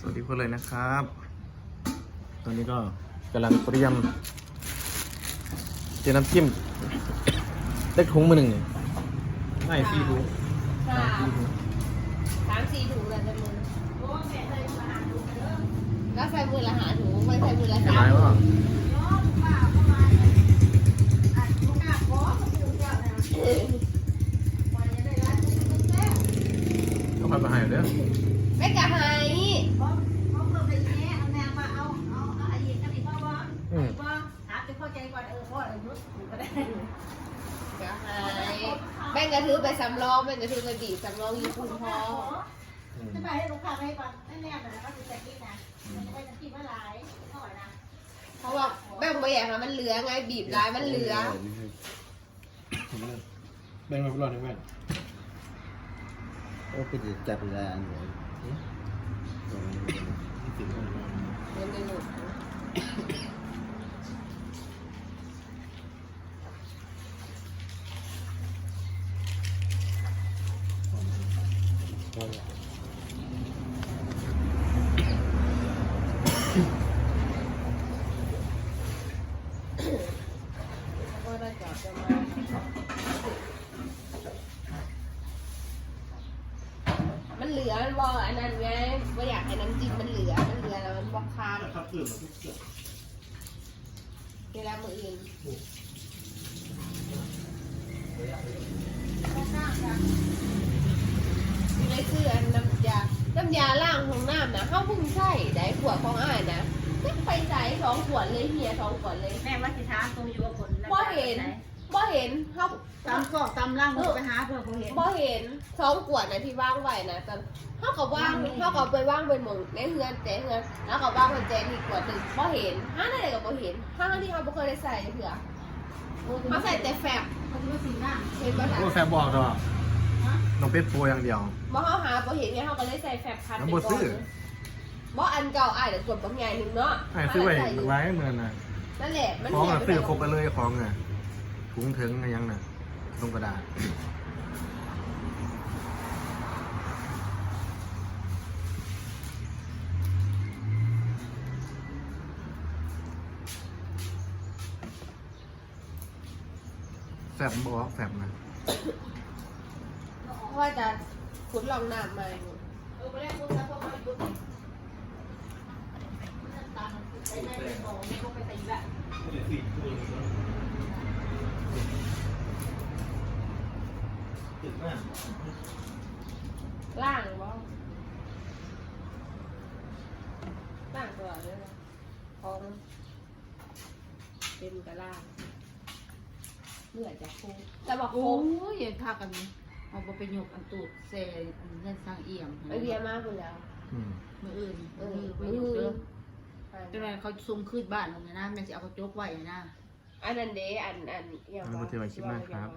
สวัสดีคนเลยนะครับ ตอนนี้ก็กำลังเตรียมเตรียมน้ำจิ้มเล็กถุงมาหนึ่งนี่ไม่ซีถุงค่ะซีถุงสามสี่ถุงเลยจะมือแล้วใส่มือละหาถุงไม่ใส่มือละเห็นสาไหมมว่าต้องพัดมาให้เด้อไม่กะหาย อืม กะหายแม่งกระถือไปสำรองแม่งกระถือไปบีบสำรองอยู่คุณพ่ออืมจะไปให้ลูกค้าให้ก่อนแน่ๆเลยก็คือจะกินนะมันจะไปจะกินเมื่อไหร่เท่าไหร่นะเพราะว่าแม่งไม่อยากให้มันเหลือไงบีบร้ายมันเหลือแบ่งมาเป็นรอดหนึ่งแบ่งโอ้คือจะจับเวลาอันไหนตรงนี้มันจะหลุด ก็ได้จับจะ มามันเหลือมันบอกอันนั้นไงว่าอยากให้น้ำจิ้มมันเหลือ มันเหลือแล้วมันบอกค้างเวลามืออื่นเลย ซื้ออันน้ำยา น้ำยาล้างห้องน้ำนะเข้าเพุ่งใช่ได้ขวดของอ้ายนะจักไปใส่สองขวดเลยเฮียสองขวดเลย แม่ว่าสิท้าตรงอยู่กับคนบ่เห็นบ่เห็นเขาตำกอกตำล่างไปหาเพื่อนเขาเห็นบ่เห็นสองขวดนะที่ว่างไว้นะแต่เขาก็ว่างเขาก็ไปว่างเป็นหมองในเฮือนแต่เฮือนแล้วก็ว่างเป็นแจนอีกขวดหนึ่งบ่เห็นห้าอะไรก็บ่เห็นห้าที่เขาบ่เคยได้ใส่เถื่อเขาใส่แต่แฟบเขาคิดว่าสีหน้าเห็นป่ะคะโอ้แฟบบอกตัว น้องเป็ดโปรอย่างเดียว บ่เขาหาบ่เห็นไงเขาก็เลยใส่แฟบพันน้ำบ่ซื้อ บ่อันเก่าอ้ายเดี๋ยวกดบางใหญ่หนึงเนาะไอ้ซื้อไว้ไว้เหมือนน่ะนั่นแหละมันของเหี่ยอะวไปซื้อแล้วครบกันเลยของอะถุงถึงอะไรยังน่ะลงกระดาษแฟบบอกแฟบนะเพราะ ว่าจะขุดลองน้ำมาไปแรกพวกนั้นพวกมันปุ๊บตามไปแม่ไปบอกแม่ก็ไปตีละตึกมากล่างบ่ล่างตัวเลยนะของเป็นกระล่างเมื่อจะโค้งแต่บอกโอ้โค้งยอย่าพากัน เอาไปเป็นหยกอันตูดเซอันเงินสร้างเอี่ยมไปเรียนมากคุณแล้ว อืมมืออื่นเอมืออไปมืหยกเด้ออจังไรเขาซุ่มขึ้นบ้านตรงนี้นะแม่จะเอากระจกไว้นะ อันนั้นเด้อันอันเอี่ยมอันนั้นบ่ถือว่าคิดมากครับ